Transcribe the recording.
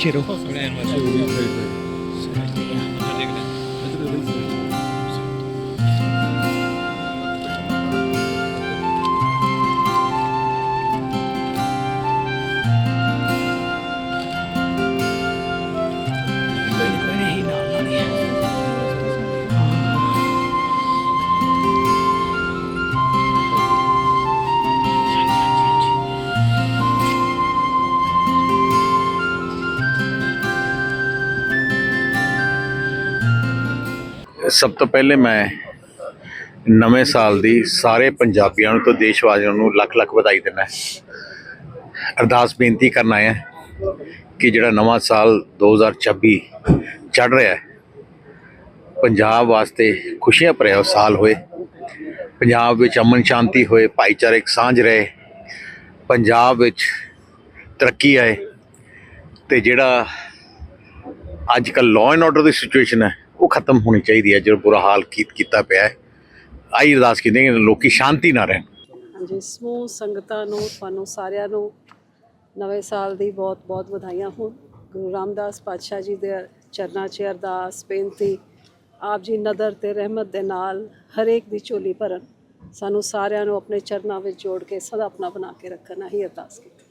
けど。そまそう ਸਭ ਤੋਂ ਪਹਿਲੇ ਮੈਂ ਨਵੇਂ ਸਾਲ ਦੀ ਸਾਰੇ ਪੰਜਾਬੀਆਂ ਨੂੰ ਤੇ ਦੇਸ਼ ਵਾਸੀਆਂ ਨੂੰ ਲੱਖ ਲੱਖ ਵਧਾਈ ਦਿੰਦਾ ਅਰਦਾਸ ਬੇਨਤੀ ਕਰਨ ਆਇਆ ਕਿ ਜਿਹੜਾ ਨਵਾਂ ਸਾਲ 2026 ਚੜ ਰਿਹਾ ਹੈ, ਪੰਜਾਬ ਵਾਸਤੇ ਖੁਸ਼ੀਆਂ ਭਰਿਆ ਉਹ ਸਾਲ ਹੋਏ, ਪੰਜਾਬ ਵਿੱਚ ਅਮਨ ਸ਼ਾਂਤੀ ਹੋਏ ਭਾਈਚਾਰਕ ਸਾਂਝ ਰਹੇ, ਪੰਜਾਬ ਵਿੱਚ ਤਰੱਕੀ ਆਏ ਤੇ ਜਿਹੜਾ ਅੱਜ ਕੱਲ ਲਾਅ ਐਂਡ ਆਰਡਰ ਦੀ ਸਿਚੁਏਸ਼ਨ ਹੈ ਉਹ ਖਤਮ ਹੋਣੀ ਚਾਹੀਦੀ ਹੈ ਜਿਹੜਾ ਬੁਰਾ ਹਾਲ ਕੀ- ਕੀਤਾ ਪਿਆ ਹੈ। ਆਈ ਅਰਦਾਸ ਕੀਤੀ ਕਿ ਲੋਕੀ ਸ਼ਾਂਤੀ ਨਾਲ ਰਹਿਣ। ਹਾਂਜੀ ਸਮੂਹ ਸੰਗਤਾਂ ਨੂੰ ਤੁਹਾਨੂੰ ਸਾਰਿਆਂ ਨੂੰ ਨਵੇਂ ਸਾਲ ਦੀ ਬਹੁਤ-ਬਹੁਤ ਵਧਾਈਆਂ ਹੋਣ। ਗੁਰੂ ਰਾਮਦਾਸ ਪਾਤਸ਼ਾਹ ਜੀ ਦੇ ਚਰਨਾਂ 'ਚ ਅਰਦਾਸ ਬੇਨਤੀ ਆਪ ਜੀ ਨਦਰ ਤੇ ਰਹਿਮਤ ਦੇ ਨਾਲ ਹਰੇਕ ਦੀ ਝੋਲੀ ਭਰਨ। ਸਾਨੂੰ ਸਾਰਿਆਂ ਨੂੰ ਆਪਣੇ ਚਰਨਾਂ ਵਿੱਚ ਜੋੜ ਕੇ ਸਦਾ ਆਪਣਾ ਬਣਾ ਕੇ ਰੱਖਣਾ ਹੀ ਅਰਦਾਸ ਕੀਤੀ।